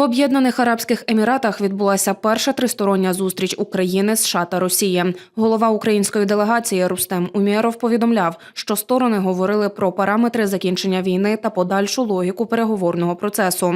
В Об'єднаних Арабських Еміратах відбулася перша тристороння зустріч України, США та Росії. Голова української делегації Рустем Умєров повідомляв, що сторони говорили про параметри закінчення війни та подальшу логіку переговорного процесу.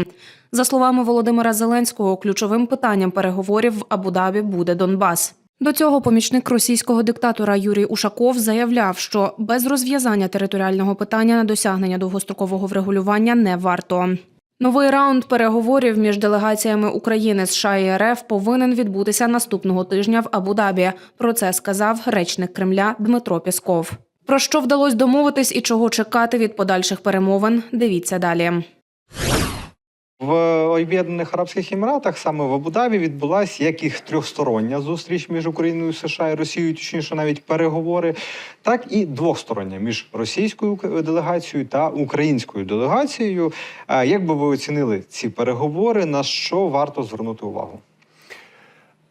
За словами Володимира Зеленського, ключовим питанням переговорів в Абу-Дабі буде Донбас. До цього помічник російського диктатора Юрій Ушаков заявляв, що без розв'язання територіального питання на досягнення довгострокового врегулювання не варто. Новий раунд переговорів між делегаціями України, США і РФ повинен відбутися наступного тижня в Абу-Дабі. Про це сказав речник Кремля Дмитро Пісков. Про що вдалося домовитись і чого чекати від подальших перемовин? Дивіться далі. В Об'єднаних Арабських Еміратах саме в Абу-Дабі відбулася як їх трьохстороння зустріч між Україною, США і Росією, точніше навіть переговори, так і двостороння між російською делегацією та українською делегацією. Як би ви оцінили ці переговори? На що варто звернути увагу?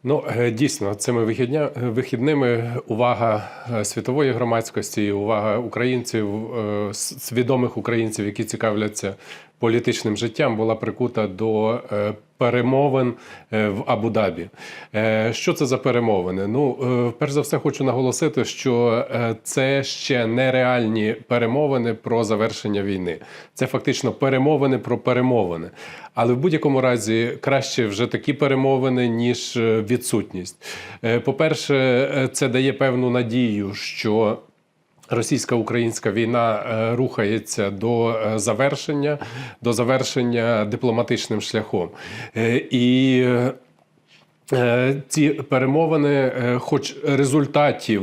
Ну е, дійсно, цими вихідня, вихідними увага е, світової громадськості, увага українців, е, свідомих українців, які цікавляться політичним життям, була прикута до е, перемовин е, в Абу-Дабі. Е, Що це за перемовини? Ну, е, перш за все, хочу наголосити, що це ще не реальні перемовини про завершення війни. Це фактично перемовини про перемовини. Але в будь-якому разі краще вже такі перемовини, ніж відсутність. Е, По-перше, е, це дає певну надію, що Російсько-українська війна е, рухається до е, завершення, до завершення дипломатичним шляхом. Е, І Ці перемовини, е, хоч результатів,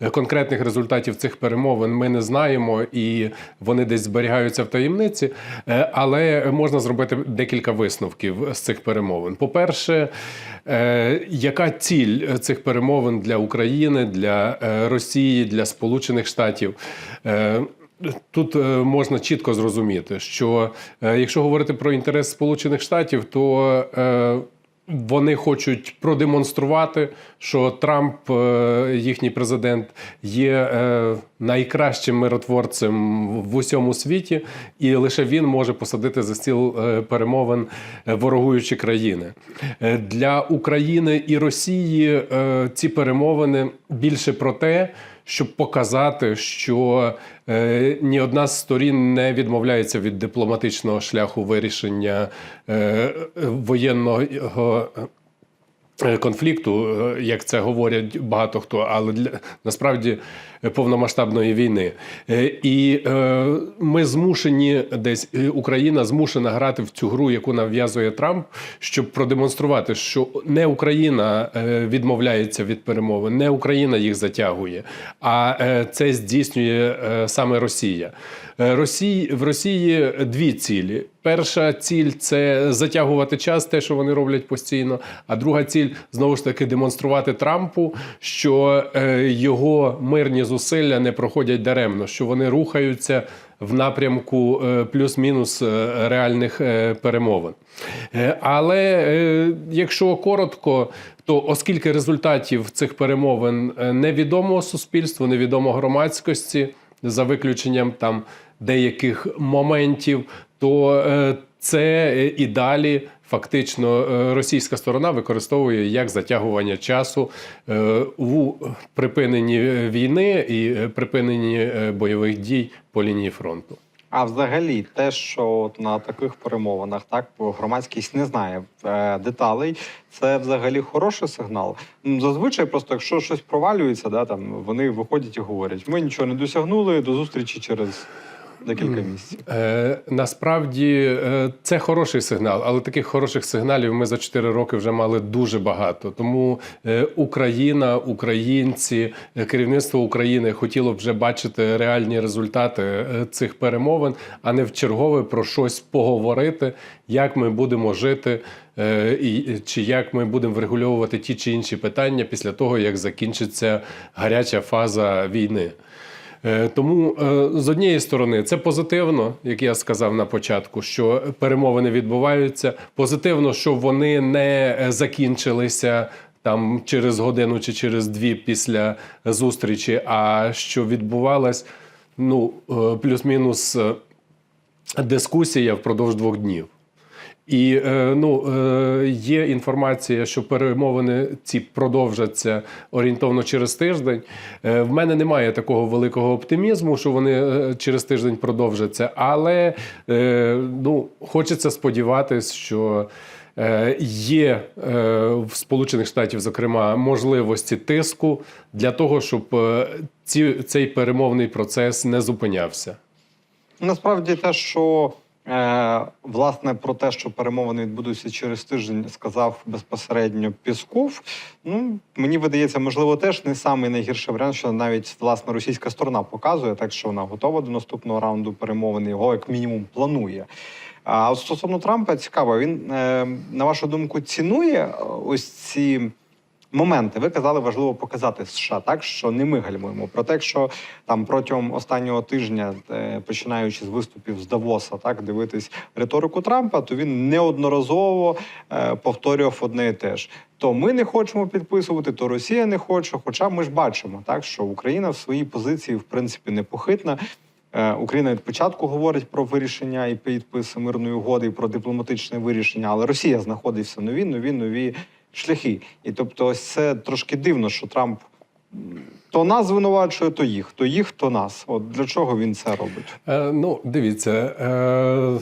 е, конкретних результатів цих перемовин ми не знаємо, і вони десь зберігаються в таємниці, е, але можна зробити декілька висновків з цих перемовин. По-перше, е, яка ціль цих перемовин для України, для е, Росії, для Сполучених Штатів? Е, Тут е, можна чітко зрозуміти, що е, якщо говорити про інтерес Сполучених Штатів, то е, вони хочуть продемонструвати, що Трамп, е, їхній президент, є е, найкращим миротворцем в усьому світі, і лише він може посадити за стіл е, перемовин ворогуючі країни. Для України і Росії ці перемовини більше про те, щоб показати, що е, ні одна з сторін не відмовляється від дипломатичного шляху вирішення е, воєнного. е, Конфлікту, е, як це говорять багато хто, але для насправді повномасштабної війни. Е, І е, ми змушені десь е, Україна змушена грати в цю гру, яку нав'язує Трамп, щоб продемонструвати, що не Україна е, відмовляється від перемовин, не Україна їх затягує, а е, це здійснює е, саме Росія. Е, Росії в Росії дві цілі. Перша ціль це затягувати час, те, що вони роблять постійно. А друга ціль знову ж таки демонструвати Трампу, що е, його мирні зусилля не проходять даремно, що вони рухаються в напрямку е, плюс-мінус е, реальних е, перемовин. Але якщо коротко, то оскільки результатів цих перемовин невідомо суспільству, невідомо громадськості, за виключенням там деяких моментів, то це і далі фактично е, російська сторона використовує як затягування часу е, у припиненні війни і е, припиненні бойових дій по лінії фронту. А взагалі, те, що на таких перемовинах так громадськість не знає деталей, це взагалі хороший сигнал. Зазвичай, просто якщо щось провалюється, да там вони виходять і говорять: ми нічого не досягнули до зустрічі через декілька місяців. Е, насправді е, це хороший сигнал, але таких хороших сигналів ми за 4 роки вже мали дуже багато. Тому е, Україна, українці, е, керівництво України хотіло б вже бачити реальні результати е, цих перемовин, а не в чергове про щось поговорити, як ми будемо жити. е, І чи як ми будемо врегульовувати ті чи інші питання після того, як закінчиться гаряча фаза війни? Е, Тому е, з однієї сторони це позитивно, як я сказав на початку, що перемовини відбуваються. Позитивно, що вони не е, закінчилися там через годину чи через дві після зустрічі, а що відбувалась ну, плюс-мінус дискусія впродовж двох днів. І е, ну, е, є інформація, що перемовини ці продовжаться орієнтовно через тиждень. Е, В мене немає такого великого оптимізму, що вони через тиждень продовжаться, але ну, хочеться сподіватися, що. Є в Сполучених Штатів, зокрема, можливості тиску для того, щоб ці, цей перемовний процес не зупинявся. Насправді те, що власне про те, що перемовини відбудуться через тиждень, сказав безпосередньо Пісков. Ну мені видається, можливо, теж не самий найгірший варіант, що навіть власне російська сторона показує, так що вона готова до наступного раунду перемовин, його як мінімум планує. А стосовно Трампа цікаво, він е, на вашу думку цінує е, ось ці. Моменти ви казали, важливо показати США так, що не ми гальмуємо. Проте, якщо там протягом останнього тижня, е, починаючи з виступів з Давоса, так дивитись риторику Трампа, то він неодноразово е, повторював одне і те ж: то ми не хочемо підписувати, то Росія не хоче. Хоча ми ж бачимо, так що Україна в своїй позиції в принципі непохитна. Е, Україна від початку говорить про вирішення і підпис мирної угоди і про дипломатичне вирішення, але Росія знаходить все нові, нові, нові шляхи. І тобто, ось це трошки дивно, що Трамп то нас звинувачує, то їх, то їх, то нас. От для чого він це робить? Е, ну, дивіться, е,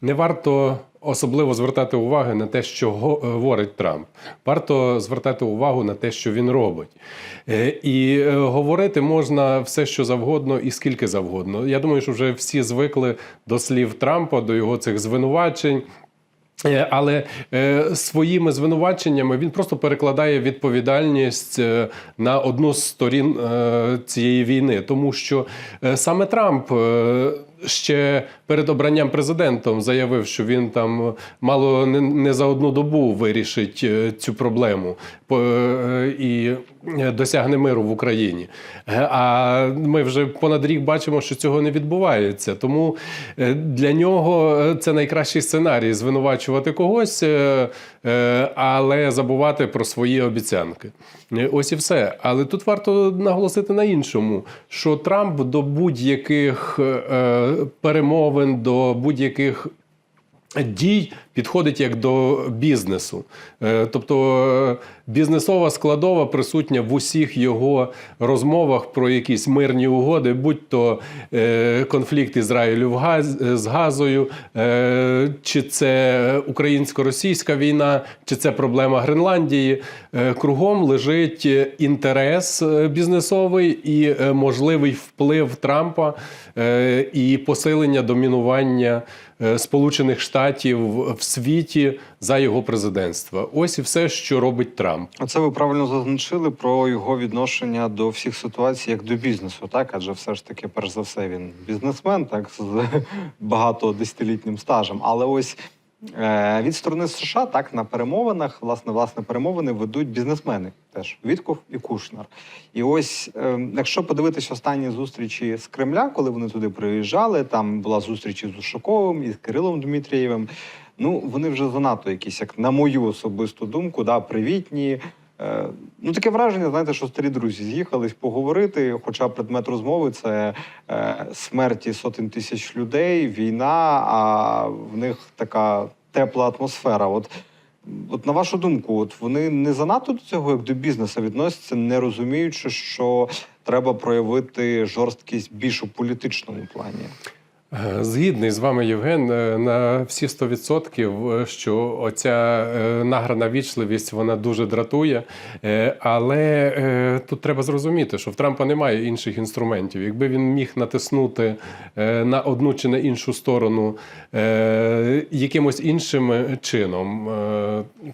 не варто особливо звертати увагу на те, що го- говорить Трамп. Варто звертати увагу на те, що він робить. Е, і е, говорити можна все, що завгодно і скільки завгодно. Я думаю, що вже всі звикли до слів Трампа, до його цих звинувачень. Е, Але е, своїми звинуваченнями він просто перекладає відповідальність е, на одну з сторін цієї війни, тому що саме Трамп ще перед обранням президентом заявив, що він там мало не, за одну добу вирішить е, цю проблему е, і е, досягне миру в Україні. Е, А ми вже понад рік бачимо, що цього не відбувається. Тому е, для нього е, це найкращий сценарій звинувачувати когось, е, е, але забувати про свої обіцянки. Е, Ось і все. Але тут варто наголосити на іншому, що Трамп до будь-яких е, перемовин, до будь-яких дій підходить як до бізнесу. Е, Тобто е, бізнесова складова присутня в усіх його розмовах про якісь мирні угоди, будь то е, конфлікт Ізраїлю з Газою, чи це українсько-російська війна, чи це проблема Гренландії. Кругом лежить інтерес бізнесовий і можливий вплив Трампа і посилення домінування Сполучених Штатів в світі за його президентства. Ось і все, що робить Трамп. Це ви правильно зазначили про його відношення до всіх ситуацій як до бізнесу, так адже все ж таки, перш за все, він бізнесмен, так з багато десятилітнім стажем. Але ось е, від сторони США так на перемовинах, власне, власне, перемовини ведуть бізнесмени теж Вітков і Кушнер. І ось, е, якщо подивитися останні зустрічі з Кремля, коли вони туди приїжджали, там була зустріч із Ушаковим і з Кирилом Дмитрієвим. Ну, вони вже занадто якісь, як на мою особисту думку, да, привітні. Е, ну, таке враження, знаєте, що старі друзі з'їхались поговорити. Хоча предмет розмови це е, смерті сотень тисяч людей, війна, а в них така тепла атмосфера. От, от на вашу думку, от вони не занадто до цього, як до бізнесу відносяться, не розуміючи, що треба проявити жорсткість більш у політичному плані. Е, Згідний з вами, Євген, е, на всі 100%, е, що оця награна вічливість вона дуже дратує. Але тут треба зрозуміти, що в Трампа немає інших інструментів. Якби він міг натиснути на одну чи на іншу сторону якимось іншим чином,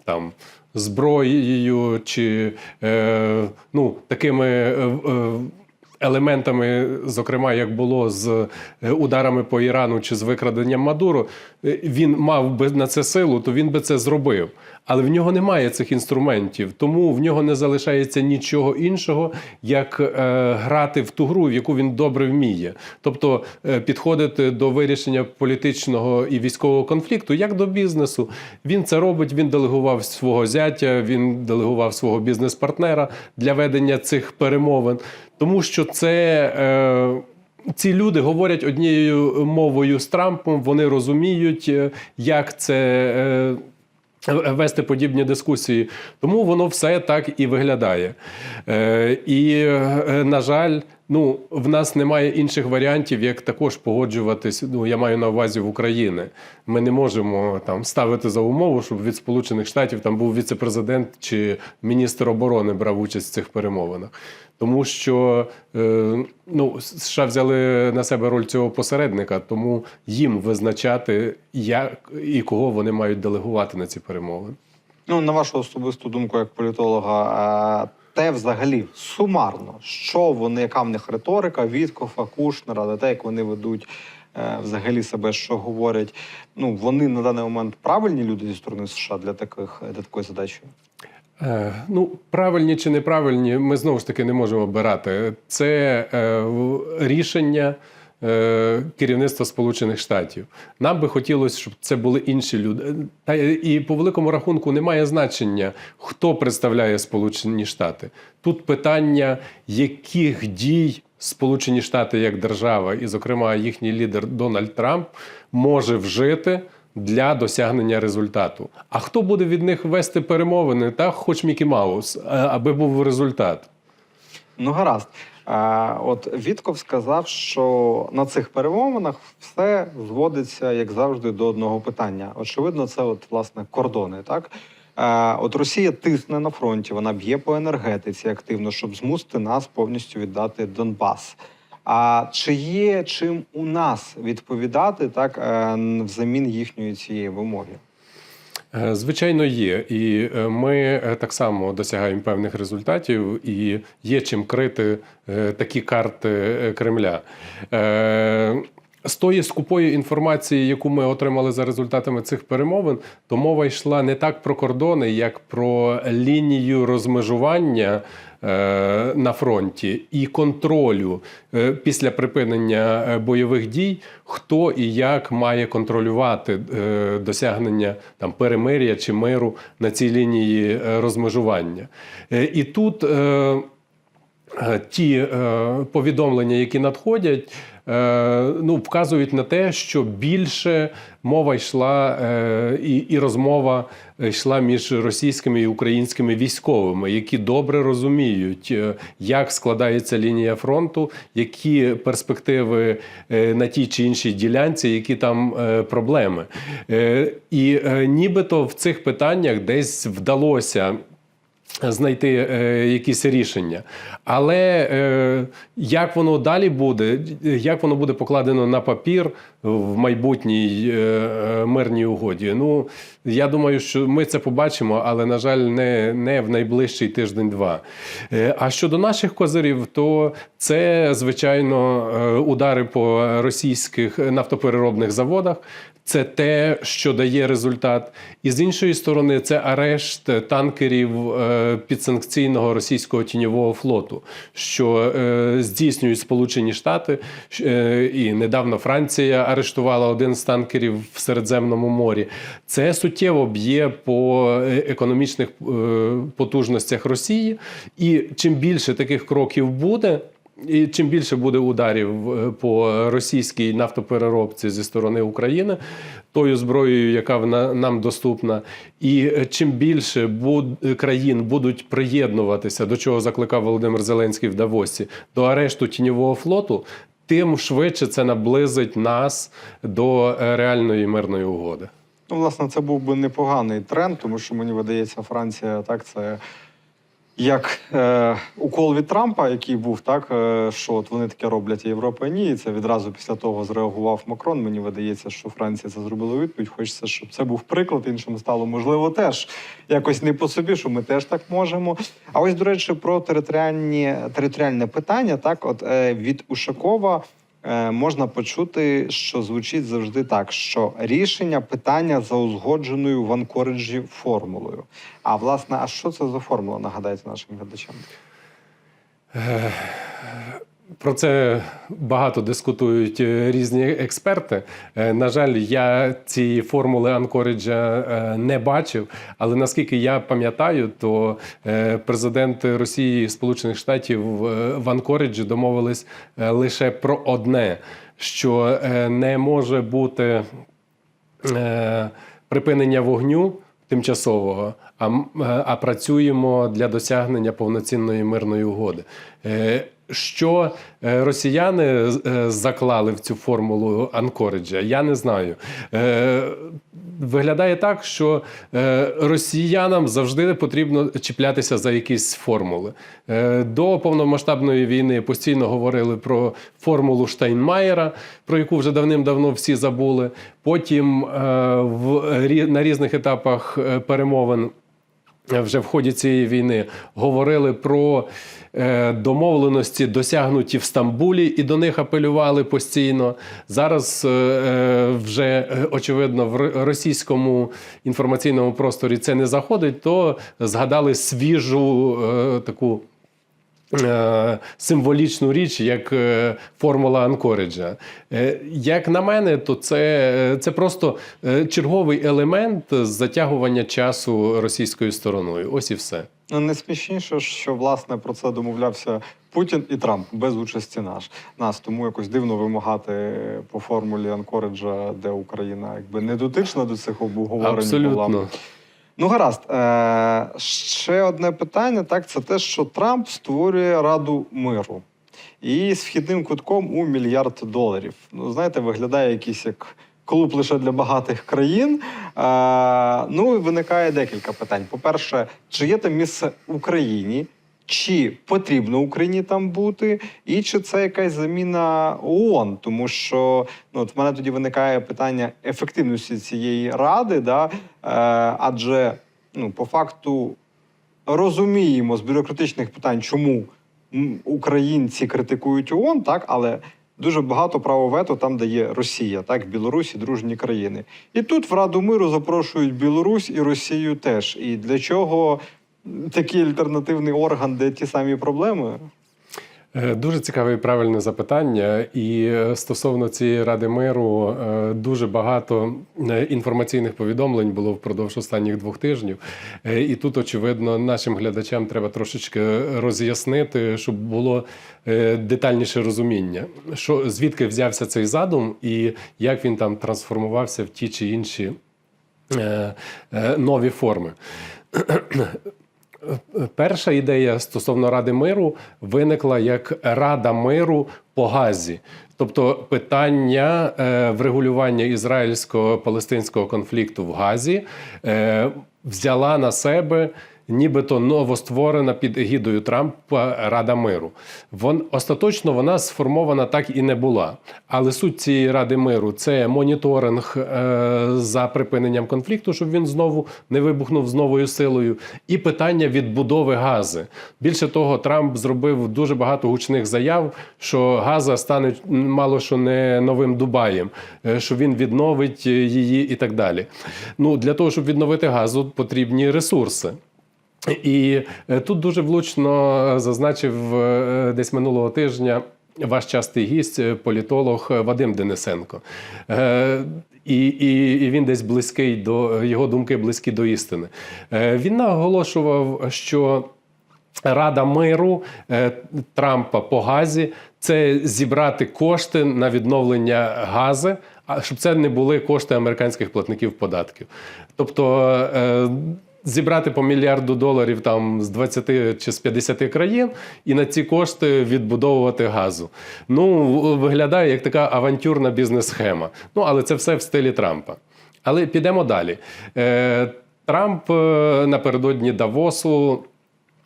там. Зброєю чи ну, такими елементами, зокрема, як було з е, ударами по Ірану чи з викраденням Мадуро, е, він мав би на це силу, то він би це зробив. Але в нього немає цих інструментів, тому в нього не залишається нічого іншого, як е, грати в ту гру, в яку він добре вміє. Тобто е, підходити до вирішення політичного і військового конфлікту як до бізнесу. Він це робить, він делегував свого зятя, він делегував свого бізнес-партнера для ведення цих перемовин, тому що це. Е, ці люди говорять однією мовою з Трампом, вони розуміють, е, як це. е, Вести подібні дискусії, тому воно все так і виглядає. Е, і, на жаль, ну, в нас немає інших варіантів, як також погоджуватись. Ну, я маю на увазі в Україні. Ми не можемо там ставити за умову, щоб від Сполучених Штатів там був віце-президент чи міністр оборони брав участь в цих перемовинах. Тому що е, ну, США взяли на себе роль цього посередника, тому їм визначати, як і кого вони мають делегувати на ці перемовини. Ну, на вашу особисту думку, як політолога, е, те взагалі сумарно, що вони, яка в них риторика, Віткофа, Кушнера, те, як вони ведуть е, взагалі себе, що говорять. Ну, вони на даний момент правильні люди зі сторони США для таких для такої задачі. Е, Ну, правильні чи неправильні, ми знову ж таки не можемо обирати. Це е, рішення е, керівництва Сполучених Штатів. Нам би хотілося, щоб це були інші люди. Та і по великому рахунку немає значення, хто представляє Сполучені Штати. Тут питання, яких дій Сполучені Штати як держава, і, зокрема, їхній лідер Дональд Трамп може вжити для досягнення результату. А хто буде від них вести перемовини? Та хоч Мікі Маус, аби був результат. Ну, гаразд. От Вітков сказав, що на цих перемовинах все зводиться, як завжди, до одного питання. Очевидно, це от власне кордони. Так от Росія тисне на фронті, вона б'є по енергетиці активно, щоб змусити нас повністю віддати Донбас. А чи є чим у нас відповідати так е, взамін їхньої цієї вимоги? Е, Звичайно, є. І е, ми так само досягаємо певних результатів, і є чим крити такі карти Кремля. З тої скупої інформації, яку ми отримали за результатами цих перемовин, то мова йшла не так про кордони, як про лінію розмежування е, на фронті і контролю е, після припинення е, бойових дій, хто і як має контролювати досягнення там перемир'я чи миру на цій лінії розмежування. І тут. ті е, повідомлення, які надходять, ну, вказують на те, що більше мова йшла е, і, і розмова йшла між російськими і українськими військовими, які добре розуміють, е, як складається лінія фронту, які перспективи е, на тій чи іншій ділянці, які там е, проблеми. Е, І е, нібито в цих питаннях десь вдалося знайти е, якісь рішення. Але е, як воно далі буде, як воно буде покладено на папір в майбутній е, е, мирній угоді? Ну, я думаю, що ми це побачимо, але, на жаль, не, не в найближчий тиждень-два. Е, а щодо наших козирів, то це, звичайно, е, удари по російських нафтопереробних заводах. Це те, що дає результат. І з іншої сторони, це арешт танкерів е, підсанкційного російського тіньового флоту, що е, здійснюють Сполучені Штати. Е, І недавно Франція арештувала один з танкерів в Середземному морі. Це суттєво б'є по економічних потужностях Росії. І чим більше таких кроків буде. І чим більше буде ударів е, по російській нафтопереробці зі сторони України, тою зброєю, яка нам доступна, і е, чим більше країн будуть приєднуватися, до чого закликав Володимир Зеленський в Давосі, до арешту тіньового флоту, тим швидше це наблизить нас до е, реальної мирної угоди. Ну, власне, це був би непоганий тренд, тому що мені видається, Франція так це як е, укол від Трампа, який був так, е, що от вони таке роблять, а Європа ні. І це відразу після того зреагував Макрон. Мені видається, що Франція це зробила відповідь. Хочеться, щоб це був приклад, іншим стало можливо теж якось не по собі, що ми теж так можемо. А ось, до речі, про територіальні територіальне питання, так, от е, від Ушакова. Е, можна почути, що звучить завжди так: що рішення питання за узгодженою в Анкориджі формулою. А власне, а що це за формула? Нагадайте нашим глядачам. Про це багато дискутують е, різні експерти. Е, На жаль, я цієї формули Анкориджа е, не бачив. Але наскільки я пам'ятаю, то президенти Росії Сполучених Штатів в Анкориджі домовились лише про одне: що не може бути припинення вогню тимчасового, а, а працюємо для досягнення повноцінної мирної угоди. Що е, росіяни е, заклали в цю формулу Анкориджа, я не знаю. Е, Виглядає так, що росіянам завжди потрібно чіплятися за якісь формули. До повномасштабної війни постійно говорили про формулу Штайнмаєра, про яку вже давним-давно всі забули. Потім на різних етапах перемовин вже в ході цієї війни говорили про е, домовленості, досягнуті в Стамбулі, і до них апелювали постійно. Зараз е, е, вже очевидно в російському інформаційному просторі це не заходить, то згадали свіжу таку. Е, Символічну річ, як е, формула Анкориджа. Е, Як на мене, то це, це просто черговий елемент затягування часу російською стороною. Ось і все. Ну, найсмішніше, що власне про це домовлявся Путін і Трамп без участі наш нас. Тому якось дивно вимагати по формулі Анкориджа, де Україна якби не дотична до цих обговорень була. Ну, гаразд. Е, ще одне питання: так, це те, що Трамп створює Раду миру. І з вхідним кутком у мільярд доларів. Ну, знаєте, виглядає якийсь як клуб лише для багатих країн. Е, ну і виникає декілька питань. По-перше, чи є там місце Україні? Чи потрібно Україні там бути, і чи це якась заміна ООН? Тому що ну от в мене тоді виникає питання ефективності цієї ради, да? е, адже ну по факту розуміємо з бюрократичних питань, чому українці критикують ООН, так але дуже багато право вето там дає Росія, так Білорусь і дружні країни. І тут в Раду миру запрошують Білорусь і Росію теж. І для чого такий альтернативний орган, де ті самі проблеми? Е, Дуже цікаве і правильне запитання. І е, стосовно цієї ради миру е, дуже багато інформаційних повідомлень було впродовж останніх двох тижнів. І тут, очевидно, нашим глядачам треба трошечки роз'яснити, щоб було детальніше розуміння, що звідки взявся цей задум і як він там трансформувався в ті чи інші нові форми. Перша ідея стосовно Ради миру виникла як Рада миру по Газі. Тобто питання е, врегулювання ізраїльсько-палестинського конфлікту в Газі е, взяла на себе нібито новостворена під егідою Трампа Рада миру. Вон остаточно вона сформована так і не була. Але суть цієї Ради миру це моніторинг е, за припиненням конфлікту, щоб він знову не вибухнув з новою силою, і питання відбудови гази. Більше того, Трамп зробив дуже багато гучних заяв, що Газа стане мало що не новим Дубаєм, е, що він відновить е, її і так далі. Ну для того, щоб відновити газу, потрібні ресурси. І е, тут дуже влучно зазначив е, десь минулого тижня ваш частий гість, е, політолог е, Вадим Денисенко. Е, І, і, і він десь близький до його думки близькі до істини. Е, Він наголошував, що Рада миру е, Трампа по газі це зібрати кошти на відновлення гази, щоб це не були кошти американських платників податків. Тобто е, зібрати по мільярду доларів там з 20 чи з 50 країн і на ці кошти відбудовувати газу. Ну, виглядає як така авантюрна бізнес-схема. Ну, але це все в стилі Трампа. Але підемо далі. Е, Трамп е, напередодні Давосу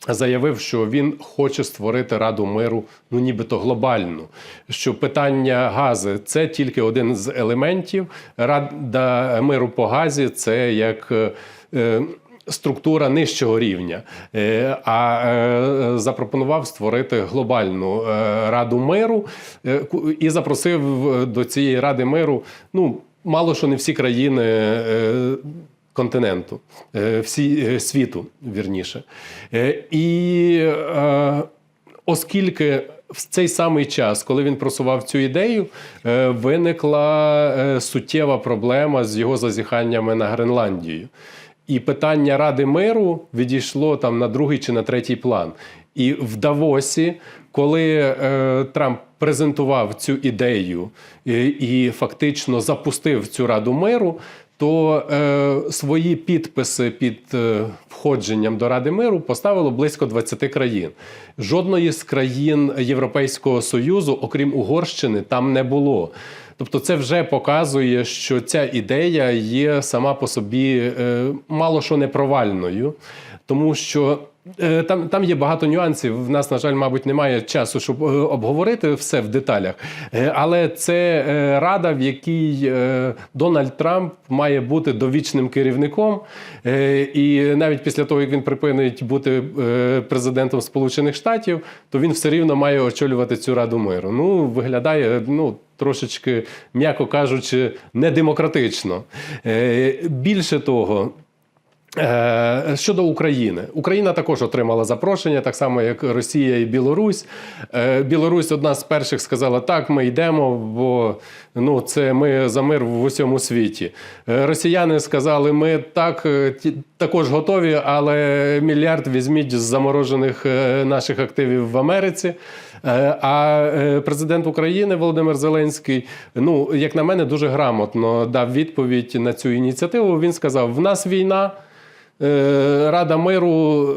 заявив, що він хоче створити Раду миру, ну нібито глобальну. Що питання гази це тільки один з елементів. Рада миру по газі це як. е, е, Структура нижчого рівня, Е, а е, запропонував створити глобальну е, раду миру і запросив до цієї ради миру. Ну мало що не всі країни континенту, всі світу, вірніше. І оскільки в цей самий час, коли він просував цю ідею, виникла суттєва проблема з його зазіханнями на Гренландію. І питання Ради миру відійшло там на другий чи на третій план. І в Давосі, коли е, Трамп презентував цю ідею і, і фактично запустив цю Раду миру, то е, свої підписи під е, входженням до Ради миру поставило близько 20 країн. Жодної з країн Європейського Союзу, окрім Угорщини, там не було. Тобто, це вже показує, що ця ідея є сама по собі е, мало що не провальною, тому що. Е, Там, там є багато нюансів. В нас, на жаль, мабуть, немає часу, щоб е, обговорити все в деталях. Е, Але це рада, в якій Дональд Трамп має бути довічним керівником. І навіть після того, як він припинить бути президентом Сполучених Штатів, то він все рівно має очолювати цю раду миру. Ну, виглядає, ну. Трошечки, м'яко кажучи, недемократично. Більше того, Щодо України, Україна також отримала запрошення, так само як Росія і Білорусь. Е, Білорусь одна з перших сказала: так, ми йдемо, бо ну це ми за мир в усьому світі. Е, Росіяни сказали, ми так е, також готові, але мільярд візьміть з заморожених е, наших активів в Америці. Е, А е, президент України Володимир Зеленський, ну як на мене, дуже грамотно дав відповідь на цю ініціативу. Він сказав: в нас війна. Е, Рада миру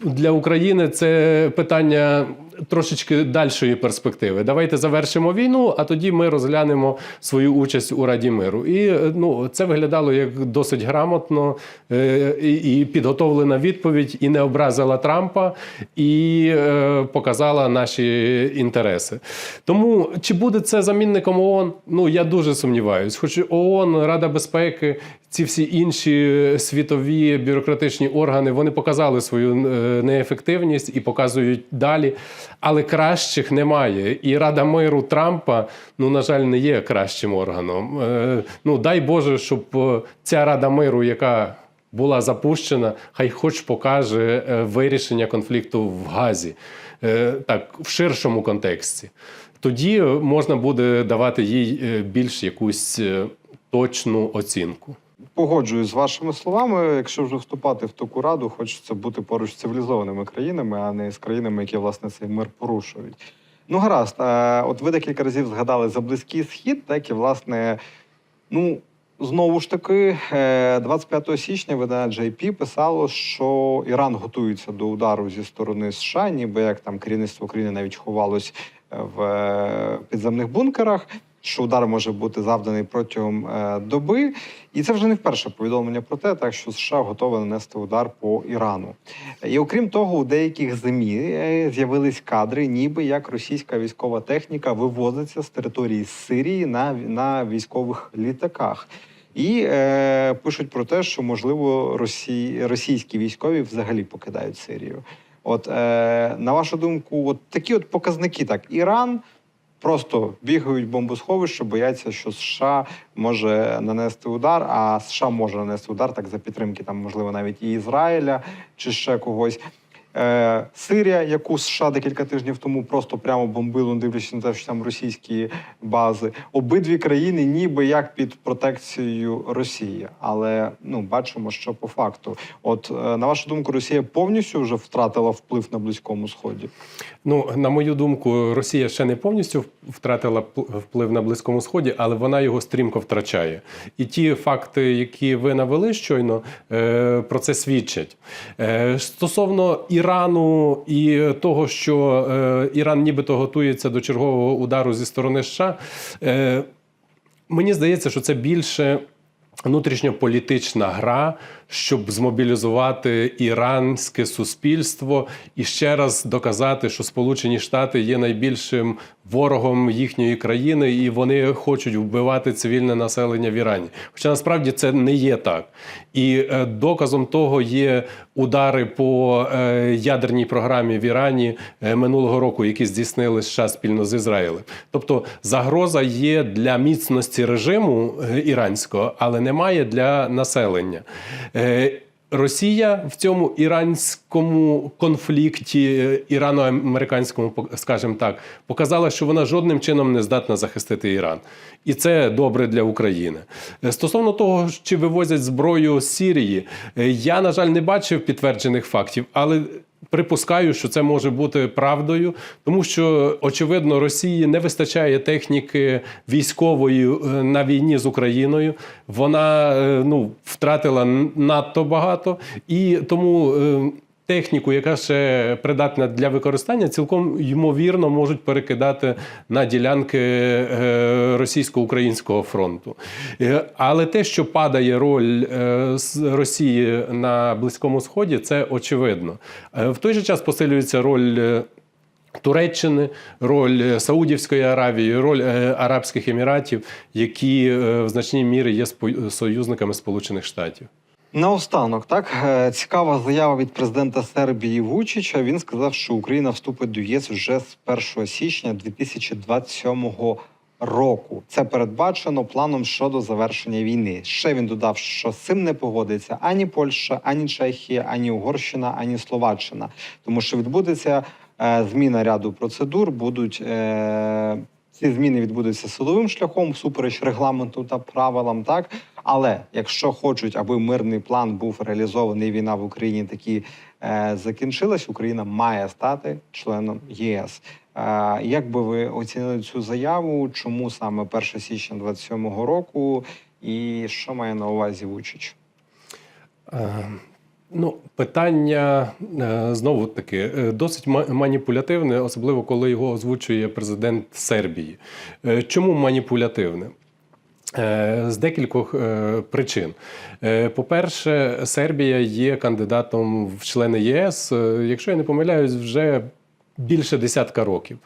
для України це питання трошечки дальшої перспективи. Давайте завершимо війну, а тоді ми розглянемо свою участь у Раді миру. І е, ну, це виглядало як досить грамотно е, і підготовлена відповідь, і не образила Трампа, і е, показала наші інтереси. Тому чи буде це замінником ООН? Ну я дуже сумніваюсь. Хоч ООН, Рада безпеки, ці всі інші світові бюрократичні органи вони показали свою неефективність і показують далі. Але кращих немає. І Рада миру Трампа, ну на жаль, не є кращим органом. Е, Ну дай Боже, щоб е, ця Рада миру, яка була запущена, хай хоч покаже е, вирішення конфлікту в Газі, так в ширшому контексті. Тоді можна буде давати їй більш якусь точну оцінку. Погоджуюсь з вашими словами. Якщо вже вступати в таку раду, хочеться бути поруч з цивілізованими країнами, а не з країнами, які власне цей мир порушують. Ну, гаразд, от ви декілька разів згадали за близький схід, так і власне, ну. Знову ж таки, е, 25 січня видання JP писало, що Іран готується до удару зі сторони США, ніби як там керівництво України навіть ховалось е, в е, підземних бункерах, що удар може бути завданий протягом е, доби. І це вже не вперше повідомлення про те, так що США готові нанести удар по Ірану. І окрім того, у деяких ЗМІ е, з'явились кадри, ніби як російська військова техніка вивозиться з території Сирії на, на військових літаках. І е, пишуть про те, що можливо росі... російські військові взагалі покидають Сирію. От е, на вашу думку, от такі от показники, так Іран просто бігають в бомбосховище, бояться, що США може нанести удар, а США може нанести удар так за підтримки, там можливо навіть і Ізраїля чи ще когось. Е, Сирія, яку США декілька тижнів тому просто прямо бомбило, дивлячись на те, що там російські бази. Обидві країни, ніби як під протекцією Росії. Але ну бачимо, що по факту, от е, на вашу думку, Росія повністю вже втратила вплив на близькому сході. Ну, на мою думку, Росія ще не повністю втратила вплив на Близькому Сході, але вона його стрімко втрачає. І ті факти, які ви навели щойно, е, про це свідчать. Стосовно Ірану і того, що е, Іран нібито готується до чергового удару зі сторони США, е, мені здається, що це більше. Внутрішньополітична гра, щоб змобілізувати іранське суспільство і ще раз доказати, що Сполучені Штати є найбільшим ворогом їхньої країни, і вони хочуть вбивати цивільне населення в Ірані. Хоча насправді це не є так. І е, доказом того є удари по е, ядерній програмі в Ірані е, минулого року, які здійснили США спільно з Ізраїлем. Тобто загроза є для міцності режиму іранського, але немає для населення. Е, Росія в цьому іранському конфлікті, е, ірано-американському, скажімо так, показала, що вона жодним чином не здатна захистити Іран. І це добре для України. Е, Стосовно того, чи вивозять зброю з Сірії, е, я, на жаль, не бачив підтверджених фактів, але припускаю, що це може бути правдою, тому що очевидно Росії не вистачає техніки військової е, на війні з Україною. Вона е, ну втратила надто багато, і тому. Техніку, яка ще придатна для використання, цілком ймовірно можуть перекидати на ділянки е, російсько-українського фронту. Е, Але те, що падає роль е, Росії на Близькому Сході, це очевидно. В той же час посилюється роль. Туреччини, роль Саудівської Аравії, роль Арабських Еміратів, які в значній мірі є союзниками Сполучених Штатів. Наостанок, так е, цікава заява від президента Сербії Вучича. Він сказав, що Україна вступить до ЄС вже з 1 січня 2027 року. Це передбачено планом щодо завершення війни. Ще він додав, що з цим не погодиться ані Польща, ані Чехія, ані Угорщина, ані Словаччина, тому що відбудеться е, зміна ряду процедур. Будуть е, ці зміни відбудуться силовим шляхом, всупереч регламенту та правилам. Так, але якщо хочуть, аби мирний план був реалізований, війна в Україні таки е, закінчилась, Україна має стати членом ЄС. Е, як би ви оцінили цю заяву? Чому саме 1 січня 27-го року? І що має на увазі Вучич? Ну, питання е, знову таки е, досить маніпулятивне, особливо коли його озвучує президент Сербії. Е, Чому маніпулятивне? З декількох причин. По-перше, Сербія є кандидатом в члени ЄС, якщо я не помиляюсь, вже більше десятка років.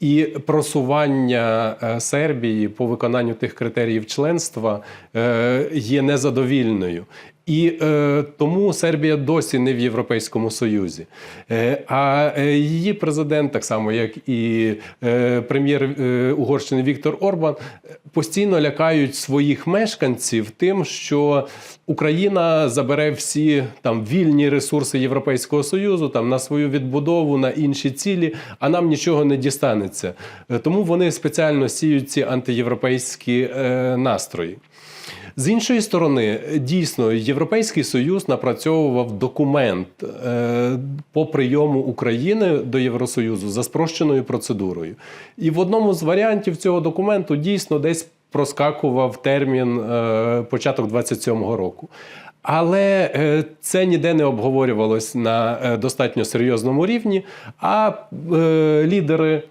І просування Сербії по виконанню тих критеріїв членства є незадовільною. І е, тому Сербія досі не в Європейському Союзі. Е, а е, її президент, так само як і е, прем'єр е, Угорщини Віктор Орбан, постійно лякають своїх мешканців тим, що Україна забере всі там вільні ресурси Європейського Союзу там на свою відбудову, на інші цілі, а нам нічого не дістанеться. Е, Тому вони спеціально сіють ці антиєвропейські е, настрої. З іншої сторони, дійсно, Європейський Союз напрацьовував документ е, по прийому України до Євросоюзу за спрощеною процедурою. І в одному з варіантів цього документу дійсно десь проскакував термін е, початок 27-го року. Але е, це ніде не обговорювалось на достатньо серйозному рівні, а лідери.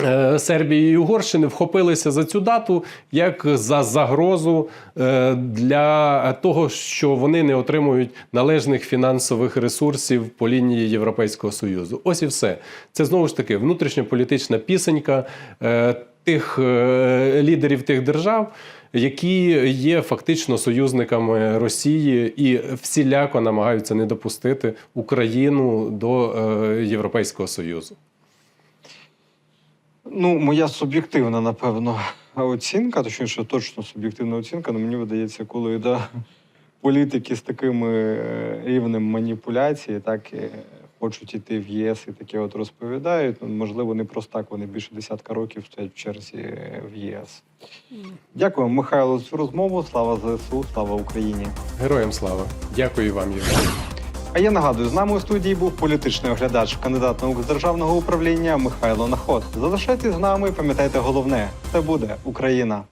Е, Сербії і Угорщини вхопилися за цю дату як за загрозу е, для того, що вони не отримують належних фінансових ресурсів по лінії Європейського Союзу. Ось і все. Це знову ж таки внутрішньополітична пісенька е, тих лідерів тих держав. Які є фактично союзниками Росії і всіляко намагаються не допустити Україну до Європейського Союзу. Ну, моя суб'єктивна, напевно, оцінка, точніше, точно суб'єктивна оцінка, але мені видається, коли да, політики з такими е, рівнем маніпуляції, так е, хочуть іти в ЄС і таке от розповідають. Ну, можливо, не просто так вони більше десятка років стоять в черзі е, в ЄС. Дякую, Михайло, за цю розмову. Слава ЗСУ, слава Україні. Героям слава! Дякую вам, Євгеній. А я нагадую, з нами у студії був політичний оглядач, кандидат наук з державного управління Михайло Наход. Залишайтесь з нами, пам'ятайте головне: це буде Україна.